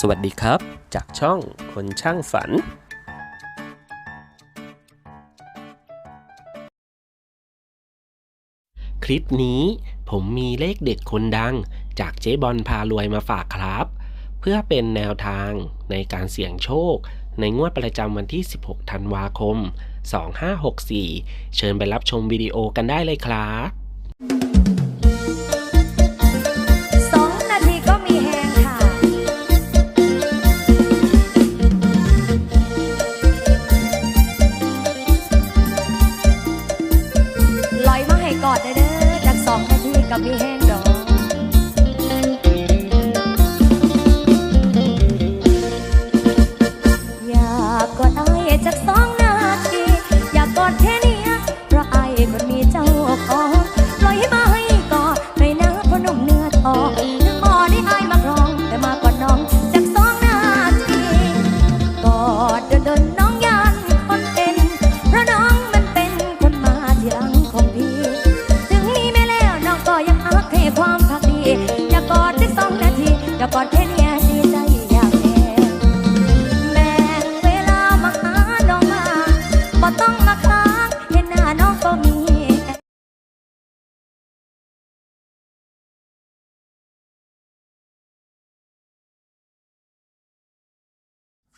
สวัสดีครับ จากช่องคนช่างฝันคลิปนี้ผมมีเลขเด็ดคนดังจากเจ๊บอลพารวยมาฝากครับ เพื่อเป็นแนวทางในการเสี่ยงโชค ในงวดประจำวันที่ 16 ธันวาคม 2564 เชิญไปรับชมวิดีโอกันได้เลยครับ นาทีก็มีแห้งดอกอยากกอดไอ้จากสอง